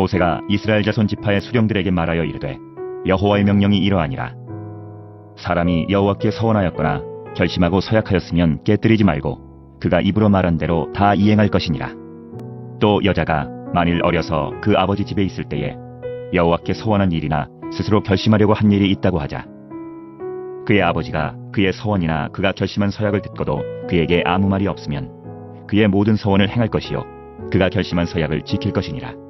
모세가 이스라엘 자손 지파의 수령들에게 말하여 이르되 여호와의 명령이 이러하니라. 사람이 여호와께 서원하였거나 결심하고 서약하였으면 깨뜨리지 말고 그가 입으로 말한 대로 다 이행할 것이니라. 또 여자가 만일 어려서 그 아버지 집에 있을 때에 여호와께 서원한 일이나 스스로 결심하려고 한 일이 있다고 하자. 그의 아버지가 그의 서원이나 그가 결심한 서약을 듣고도 그에게 아무 말이 없으면 그의 모든 서원을 행할 것이요 그가 결심한 서약을 지킬 것이니라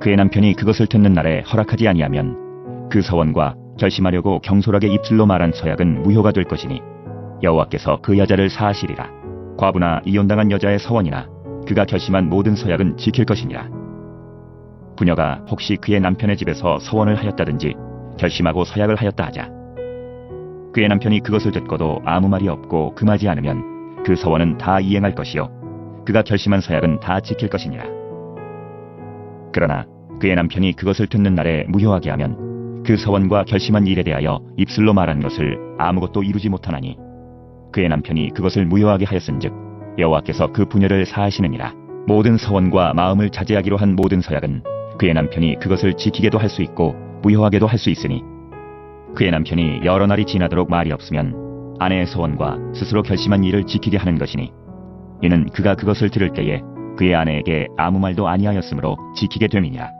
그의 남편이 그것을 듣는 날에 허락하지 아니하면 그 서원과 결심하려고 경솔하게 입술로 말한 서약은 무효가 될 것이니 여호와께서 그 여자를 사하시리라. 과부나 이혼당한 여자의 서원이나 그가 결심한 모든 서약은 지킬 것이니라. 부녀가 혹시 그의 남편의 집에서 서원을 하였다든지 결심하고 서약을 하였다 하자. 그의 남편이 그것을 듣고도 아무 말이 없고 금하지 않으면 그 서원은 다 이행할 것이요. 그가 결심한 서약은 다 지킬 것이니라. 그러나 그의 남편이 그것을 듣는 날에 무효하게 하면 그 서원과 결심한 일에 대하여 입술로 말한 것을 아무것도 이루지 못하나니 그의 남편이 그것을 무효하게 하였은즉 여호와께서 그 부녀를 사하시느니라. 모든 서원과 마음을 자제하기로 한 모든 서약은 그의 남편이 그것을 지키게도 할 수 있고 무효하게도 할 수 있으니 그의 남편이 여러 날이 지나도록 말이 없으면 아내의 서원과 스스로 결심한 일을 지키게 하는 것이니 이는 그가 그것을 들을 때에 그의 아내에게 아무 말도 아니하였으므로 지키게 됨이니라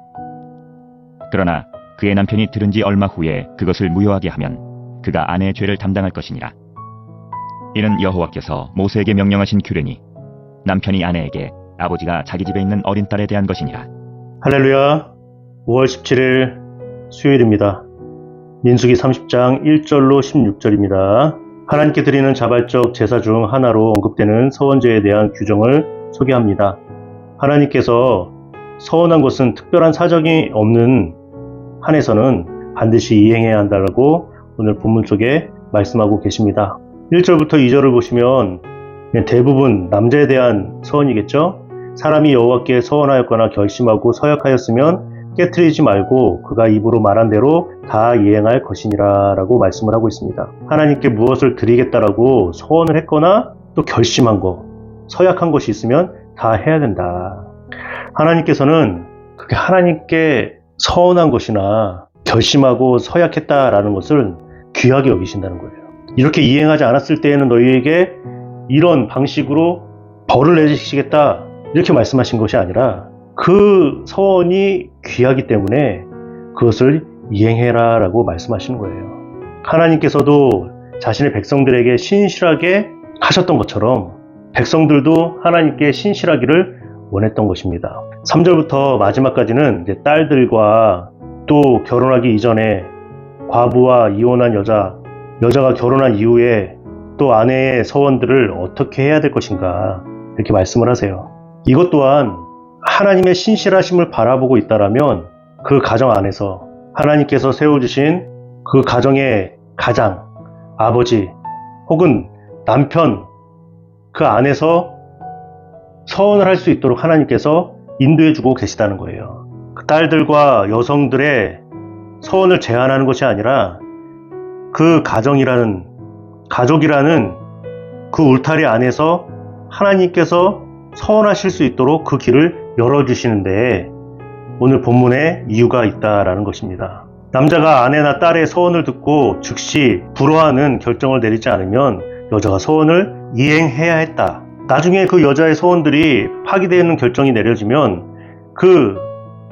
그러나 그의 남편이 들은 지 얼마 후에 그것을 무효하게 하면 그가 아내의 죄를 담당할 것이니라 이는 여호와께서 모세에게 명령하신 규례니 남편이 아내에게 아버지가 자기 집에 있는 어린 딸에 대한 것이니라. 할렐루야. 5월 17일 수요일입니다. 민수기 30장 1절로 16절입니다. 하나님께 드리는 자발적 제사 중 하나로 언급되는 서원제에 대한 규정을 소개합니다. 하나님께서 서원한 것은 특별한 사정이 없는 한에서는 반드시 이행해야 한다고 오늘 본문 속에 말씀하고 계십니다. 1절부터 2절을 보시면 대부분 남자에 대한 서원이겠죠? 사람이 여호와께 서원하였거나 결심하고 서약하였으면 깨뜨리지 말고 그가 입으로 말한 대로 다 이행할 것이니라 라고 말씀을 하고 있습니다. 하나님께 무엇을 드리겠다라고 서원을 했거나 또 결심한 거, 서약한 것이 있으면 다 해야 된다. 하나님께서는 그게 하나님께 서원한 것이나 결심하고 서약했다라는 것을 귀하게 여기신다는 거예요. 이렇게 이행하지 않았을 때에는 너희에게 이런 방식으로 벌을 내주시겠다 이렇게 말씀하신 것이 아니라 그 서원이 귀하기 때문에 그것을 이행해라 라고 말씀하시는 거예요. 하나님께서도 자신의 백성들에게 신실하게 하셨던 것처럼 백성들도 하나님께 신실하기를 원했던 것입니다. 3절부터 마지막까지는 딸들과 또 결혼하기 이전에 과부와 이혼한 여자, 여자가 결혼한 이후에 또 아내의 서원들을 어떻게 해야 될 것인가 이렇게 말씀을 하세요. 이것 또한 하나님의 신실하심을 바라보고 있다라면 그 가정 안에서 하나님께서 세워주신 그 가정의 가장, 아버지 혹은 남편 그 안에서 서원을 할 수 있도록 하나님께서 인도해 주고 계시다는 거예요. 그 딸들과 여성들의 서원을 제한하는 것이 아니라 그 가정이라는 가족이라는 그 울타리 안에서 하나님께서 서원하실 수 있도록 그 길을 열어주시는데 오늘 본문에 이유가 있다라는 것입니다. 남자가 아내나 딸의 서원을 듣고 즉시 불허하는 결정을 내리지 않으면 여자가 서원을 이행해야 했다. 나중에 그 여자의 서원들이 파기되는 결정이 내려지면 그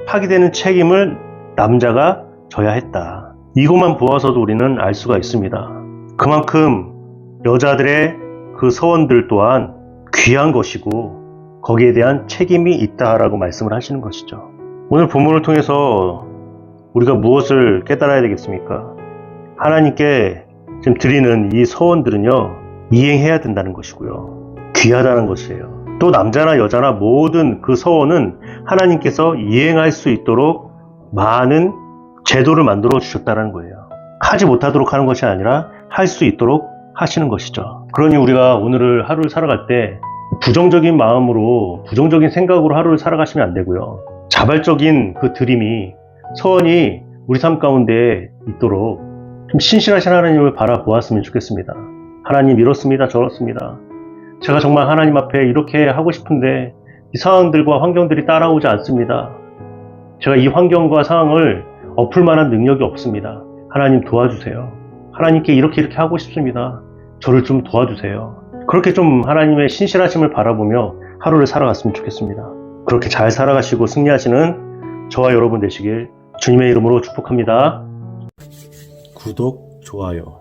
파기되는 책임을 남자가 져야 했다. 이것만 보아서도 우리는 알 수가 있습니다. 그만큼 여자들의 그 서원들 또한 귀한 것이고 거기에 대한 책임이 있다라고 말씀을 하시는 것이죠. 오늘 본문을 통해서 우리가 무엇을 깨달아야 되겠습니까? 하나님께 지금 드리는 이 서원들은요, 이행해야 된다는 것이고요. 귀하다는 것이에요. 또 남자나 여자나 모든 그 서원은 하나님께서 이행할 수 있도록 많은 제도를 만들어 주셨다는 거예요. 하지 못하도록 하는 것이 아니라 할 수 있도록 하시는 것이죠. 그러니 우리가 오늘을 하루를 살아갈 때 부정적인 마음으로 부정적인 생각으로 하루를 살아가시면 안 되고요. 자발적인 그 드림이 서원이 우리 삶 가운데 있도록 좀 신실하신 하나님을 바라보았으면 좋겠습니다. 하나님 이렇습니다. 저렇습니다. 제가 정말 하나님 앞에 이렇게 하고 싶은데 이 상황들과 환경들이 따라오지 않습니다. 제가 이 환경과 상황을 엎을 만한 능력이 없습니다. 하나님 도와주세요. 하나님께 이렇게 이렇게 하고 싶습니다. 저를 좀 도와주세요. 그렇게 좀 하나님의 신실하심을 바라보며 하루를 살아갔으면 좋겠습니다. 그렇게 잘 살아가시고 승리하시는 저와 여러분 되시길 주님의 이름으로 축복합니다. 구독, 좋아요.